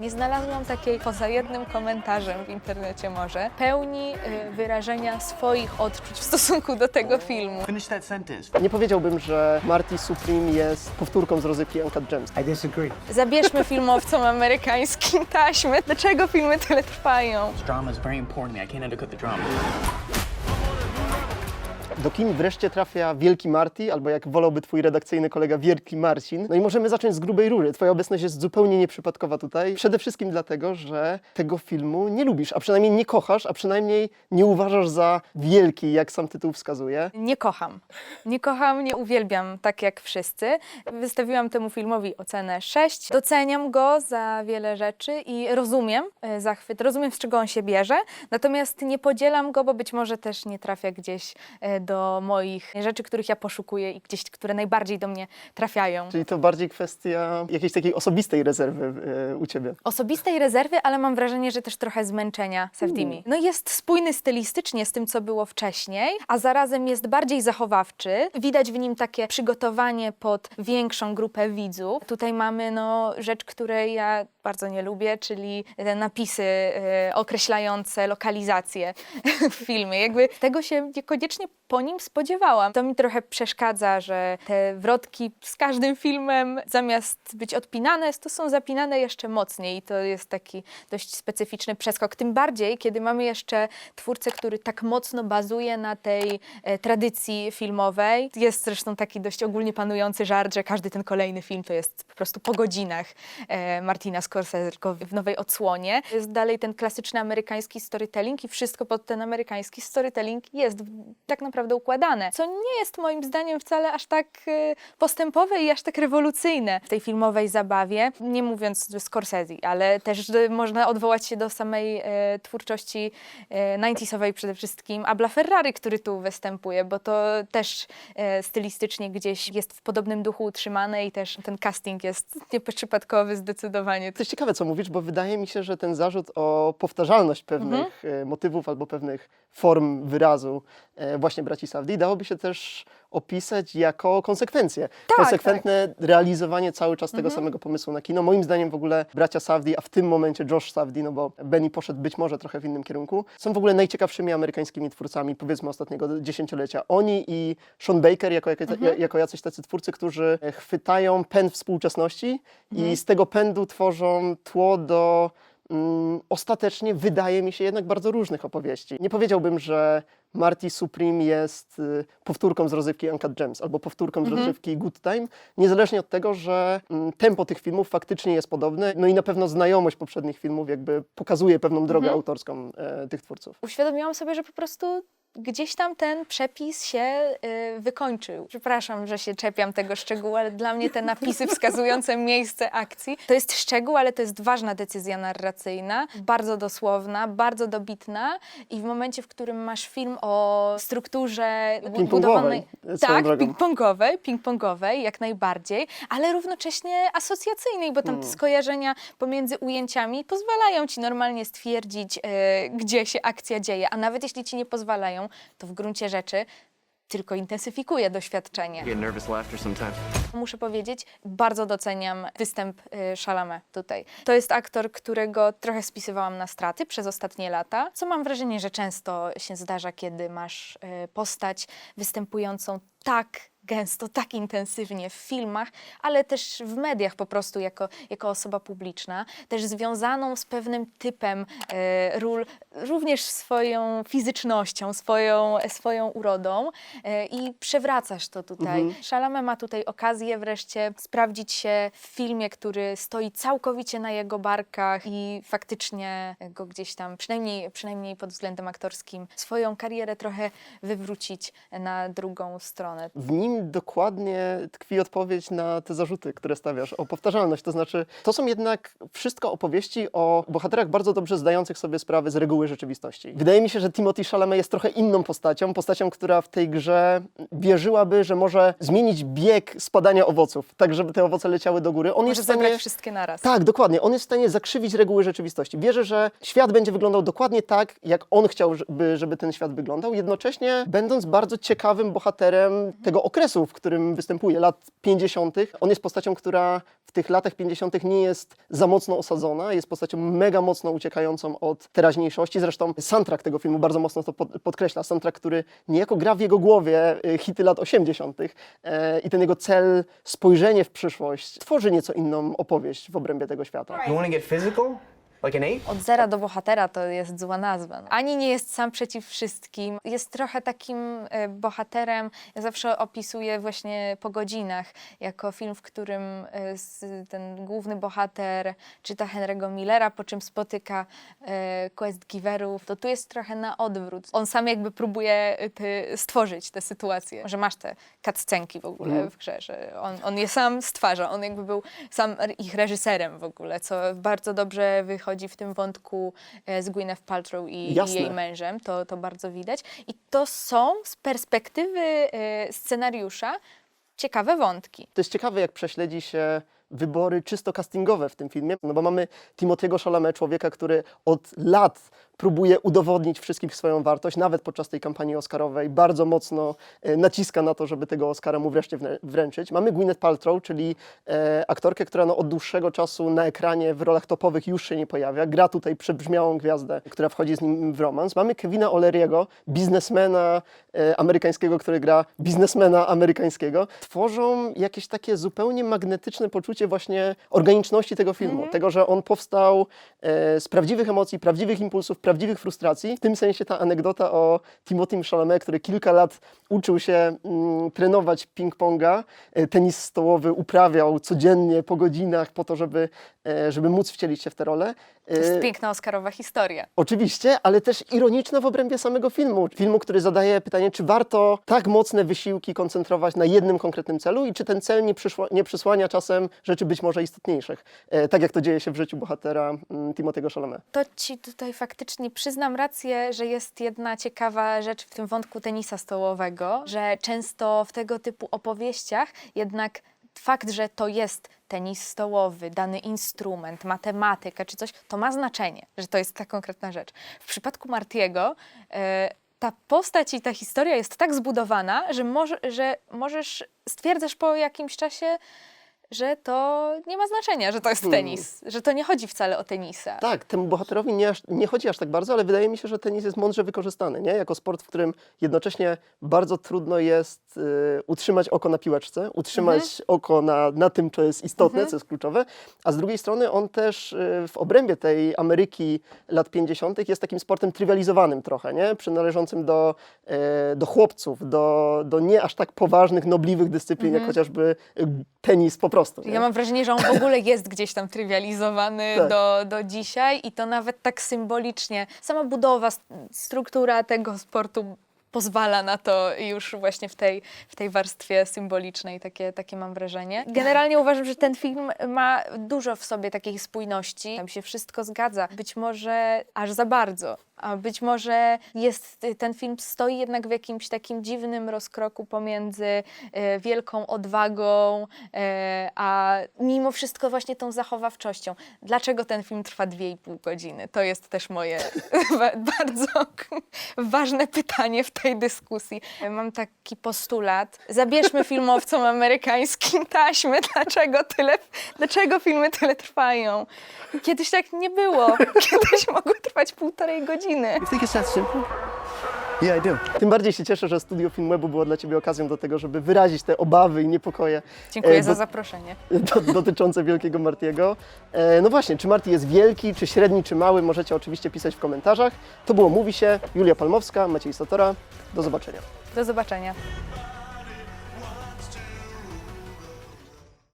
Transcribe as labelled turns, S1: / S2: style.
S1: Nie znalazłam takiej, poza jednym komentarzem w internecie może, pełni y, wyrażenia swoich odczuć w stosunku do tego filmu.
S2: Finish that sentence.
S3: Nie powiedziałbym, że Marty Supreme jest powtórką z rozrywki Uncut Gems.
S2: I disagree.
S1: Zabierzmy filmowcom amerykańskim taśmy. Dlaczego filmy tyle trwają?
S2: Drama is very important. I can't undercut the drama.
S3: Do kin wreszcie trafia Wielki Marty, albo jak wolałby twój redakcyjny kolega Wielki Marcin. No i możemy zacząć z grubej rury. Twoja obecność jest zupełnie nieprzypadkowa tutaj. Przede wszystkim dlatego, że tego filmu nie lubisz, a przynajmniej nie kochasz, a przynajmniej nie uważasz za wielki, jak sam tytuł wskazuje.
S1: Nie kocham. Nie kocham, nie uwielbiam tak jak wszyscy. Wystawiłam temu filmowi ocenę 6. Doceniam go za wiele rzeczy i rozumiem e, zachwyt, rozumiem z czego on się bierze, natomiast nie podzielam go, bo być może też nie trafia gdzieś e, do moich rzeczy, których ja poszukuję i gdzieś, które najbardziej do mnie trafiają.
S3: Czyli to bardziej kwestia jakiejś takiej osobistej rezerwy e, u ciebie.
S1: osobistej rezerwy, ale mam wrażenie, że też trochę zmęczenia Safdimi. No jest spójny stylistycznie z tym, co było wcześniej, a zarazem jest bardziej zachowawczy. Widać w nim takie przygotowanie pod większą grupę widzów. Tutaj mamy no, rzecz, której ja bardzo nie lubię, czyli te napisy e, określające lokalizację w filmie. Jakby tego się niekoniecznie po nim spodziewałam. To mi trochę przeszkadza, że te wrotki z każdym filmem zamiast być odpinane, to są zapinane jeszcze mocniej i to jest taki dość specyficzny przeskok. Tym bardziej, kiedy mamy jeszcze twórcę, który tak mocno bazuje na tej e, tradycji filmowej. Jest zresztą taki dość ogólnie panujący żart, że każdy ten kolejny film to jest po prostu po godzinach e, Martina Scorsese, tylko w nowej odsłonie. Jest dalej ten klasyczny amerykański storytelling i wszystko pod ten amerykański storytelling jest tak naprawdę układane, co nie jest moim zdaniem wcale aż tak e, postępowe i aż tak rewolucyjne w tej filmowej zabawie. Nie mówiąc Scorsese, ale też można odwołać się do samej e, twórczości e, 90sowej przede wszystkim Abla Ferrari, który tu występuje, bo to też stylistycznie gdzieś jest w podobnym duchu utrzymane i też ten casting jest nieprzypadkowy zdecydowanie.
S3: To jest ciekawe, co mówisz, bo wydaje mi się, że ten zarzut o powtarzalność pewnych
S1: Mhm.
S3: e, motywów albo pewnych form wyrazu e, właśnie braci Safdie dałoby się też opisać jako konsekwencje.
S1: Tak,
S3: Konsekwentne realizowanie cały czas tego samego pomysłu na kino. Moim zdaniem w ogóle bracia Safdie, a w tym momencie Josh Safdie, no bo Benny poszedł być może trochę w innym kierunku, są w ogóle najciekawszymi amerykańskimi twórcami, powiedzmy ostatniego dziesięciolecia. Oni i Sean Baker jako, jako, jako jacyś tacy twórcy, którzy e, chwytają pęd współczesności i z tego pędu tworzą tło do mm, ostatecznie, wydaje mi się, jednak bardzo różnych opowieści. Nie powiedziałbym, że Marty Supreme jest y, powtórką z rozrywki Uncut Gems albo powtórką z rozrywki Good Time, niezależnie od tego, że mm, tempo tych filmów faktycznie jest podobne, no i na pewno znajomość poprzednich filmów jakby pokazuje pewną drogę autorską e, tych twórców.
S1: uświadomiłam sobie, że po prostu gdzieś tam ten przepis się y, wykończył. Przepraszam, że się czepiam tego szczegółu, ale dla mnie te napisy wskazujące miejsce akcji to jest szczegół, ale to jest ważna decyzja narracyjna, bardzo dosłowna, bardzo dobitna i w momencie, w którym masz film o strukturze budowanej... Tak, ping-pongowej, ping-pongowej, jak najbardziej, ale równocześnie asocjacyjnej, bo tam te skojarzenia pomiędzy ujęciami pozwalają ci normalnie stwierdzić, e, gdzie się akcja dzieje, a nawet jeśli ci nie pozwalają, to w gruncie rzeczy tylko intensyfikuje doświadczenie. Muszę powiedzieć, bardzo doceniam występ y, Chalamet tutaj. To jest aktor, którego trochę spisywałam na straty przez ostatnie lata, co mam wrażenie, że często się zdarza, kiedy masz y, postać występującą tak gęsto, tak intensywnie w filmach, ale też w mediach po prostu jako, jako osoba publiczna, też związaną z pewnym typem e, ról, również swoją fizycznością, swoją, swoją urodą e, i przewracasz to tutaj.
S3: Mhm.
S1: Chalamet ma tutaj okazję wreszcie sprawdzić się w filmie, który stoi całkowicie na jego barkach i faktycznie go gdzieś tam, przynajmniej, przynajmniej pod względem aktorskim, swoją karierę trochę wywrócić na drugą stronę.
S3: W nim dokładnie tkwi odpowiedź na te zarzuty, które stawiasz, o powtarzalność. To znaczy, to są jednak wszystko opowieści o bohaterach bardzo dobrze zdających sobie sprawę z reguły rzeczywistości. Wydaje mi się, że Timothy Chalamet jest trochę inną postacią, postacią, która w tej grze wierzyłaby, że może zmienić bieg spadania owoców, tak żeby te owoce leciały do góry. On
S1: Może
S3: jest w stanie...
S1: zebrać wszystkie naraz.
S3: Tak, dokładnie. On jest w stanie zakrzywić reguły rzeczywistości. Wierzę, że świat będzie wyglądał dokładnie tak, jak on chciałby, żeby ten świat wyglądał, jednocześnie będąc bardzo ciekawym bohaterem tego okresu okresu, w którym występuje, lat 50. On jest postacią, która w tych latach 50. nie jest za mocno osadzona, jest postacią mega mocno uciekającą od teraźniejszości. Zresztą soundtrack tego filmu bardzo mocno to pod, podkreśla. Soundtrack, który niejako gra w jego głowie y, hity lat 80. E, i ten jego cel, spojrzenie w przyszłość, tworzy nieco inną opowieść w obrębie tego świata.
S2: You want to get physical? Like an ape?
S1: Od zera do bohatera to jest zła nazwa. No. Ani nie jest sam przeciw wszystkim. Jest trochę takim e, bohaterem, ja zawsze opisuję właśnie po godzinach, jako film, w którym e, s- ten główny bohater czyta Henry'ego Millera, po czym spotyka e, quest giverów. To tu jest trochę na odwrót. On sam jakby próbuje e, ty, stworzyć tę sytuację, że masz te cutscenki w ogóle w grze, że on, on je sam stwarza, on jakby był sam r- ich reżyserem w ogóle, co bardzo dobrze wychodzi w tym wątku e, z Gwyneth Paltrow i, i jej mężem, to, to bardzo widać. I to są z perspektywy e, scenariusza ciekawe wątki.
S3: To jest ciekawe, jak prześledzi się wybory czysto castingowe w tym filmie, no bo mamy Timothy'ego Chalamet, człowieka, który od lat próbuje udowodnić wszystkim swoją wartość, nawet podczas tej kampanii oscarowej, bardzo mocno e, naciska na to, żeby tego Oscara mu wreszcie wrę- wręczyć. Mamy Gwyneth Paltrow, czyli e, aktorkę, która no, od dłuższego czasu na ekranie w rolach topowych już się nie pojawia, gra tutaj przebrzmiałą gwiazdę, która wchodzi z nim w romans. Mamy Kevina O'Leary'ego, biznesmena e, amerykańskiego, który gra biznesmena amerykańskiego. Tworzą jakieś takie zupełnie magnetyczne poczucie właśnie organiczności tego filmu, tego, że on powstał z prawdziwych emocji, prawdziwych impulsów, prawdziwych frustracji. W tym sensie ta anegdota o Timothym Chalamet, który kilka lat uczył się mm, trenować ping-ponga, e, tenis stołowy uprawiał codziennie po godzinach po to, żeby, żeby móc wcielić się w tę rolę.
S1: To jest
S3: E,
S1: piękna oscarowa historia.
S3: Oczywiście, ale też ironiczna w obrębie samego filmu. Filmu, który zadaje pytanie, czy warto tak mocne wysiłki koncentrować na jednym konkretnym celu i czy ten cel nie, przyszła, nie przysłania czasem rzeczy być może istotniejszych. E, tak jak to dzieje się w życiu bohatera mm, Timothy'ego Chalamet.
S1: To ci tutaj faktycznie przyznam rację, że jest jedna ciekawa rzecz w tym wątku tenisa stołowego, że często w tego typu opowieściach jednak fakt, że to jest tenis stołowy, dany instrument, matematyka czy coś, to ma znaczenie, że to jest ta konkretna rzecz. W przypadku Martiego e, ta postać i ta historia jest tak zbudowana, że, może, że możesz, stwierdzasz po jakimś czasie, że to nie ma znaczenia, że to jest tenis, że to nie chodzi wcale o tenisa.
S3: Tak, temu bohaterowi nie, aż, nie chodzi aż tak bardzo, ale wydaje mi się, że tenis jest mądrze wykorzystany, nie? Jako sport, w którym jednocześnie bardzo trudno jest y, utrzymać oko na piłeczce, utrzymać oko na, na tym, co jest istotne, co jest kluczowe, a z drugiej strony on też y, w obrębie tej Ameryki lat 50. jest takim sportem trywializowanym trochę, nie? Przynależącym do, e, do chłopców, do, do nie aż tak poważnych, nobliwych dyscyplin, jak chociażby y, tenis po Nie?
S1: Ja mam wrażenie, że on w ogóle jest gdzieś tam trywializowany
S3: Tak.
S1: do, do dzisiaj i to nawet tak symbolicznie. Sama budowa, st- struktura tego sportu pozwala na to już właśnie w tej, w tej warstwie symbolicznej, takie, takie mam wrażenie. Generalnie uważam, że ten film ma dużo w sobie takiej spójności. Tam się wszystko zgadza. Być może aż za bardzo. A być może jest, ten film stoi jednak w jakimś takim dziwnym rozkroku pomiędzy e, wielką odwagą, e, a mimo wszystko właśnie tą zachowawczością. Dlaczego ten film trwa 2,5 godziny? To jest też moje ba- bardzo ważne pytanie w tej dyskusji. Mam taki postulat. Zabierzmy filmowcom amerykańskim taśmy. Dlaczego tyle, dlaczego filmy tyle trwają? Kiedyś tak nie było. Kiedyś mogły trwać półtorej godziny.
S2: You think it's that simple? Yeah, I do.
S3: Tym bardziej się cieszę, że studio Filmwebu było dla Ciebie okazją do tego, żeby wyrazić te obawy i niepokoje
S1: Dziękuję
S3: e,
S1: za
S3: do-
S1: zaproszenie.
S3: do, dotyczące Wielkiego Martiego. E, no właśnie, czy Marty jest wielki, czy średni, czy mały, możecie oczywiście pisać w komentarzach. To było Mówi się, Julia Palmowska, Maciej Satora. Do zobaczenia.
S1: Do zobaczenia.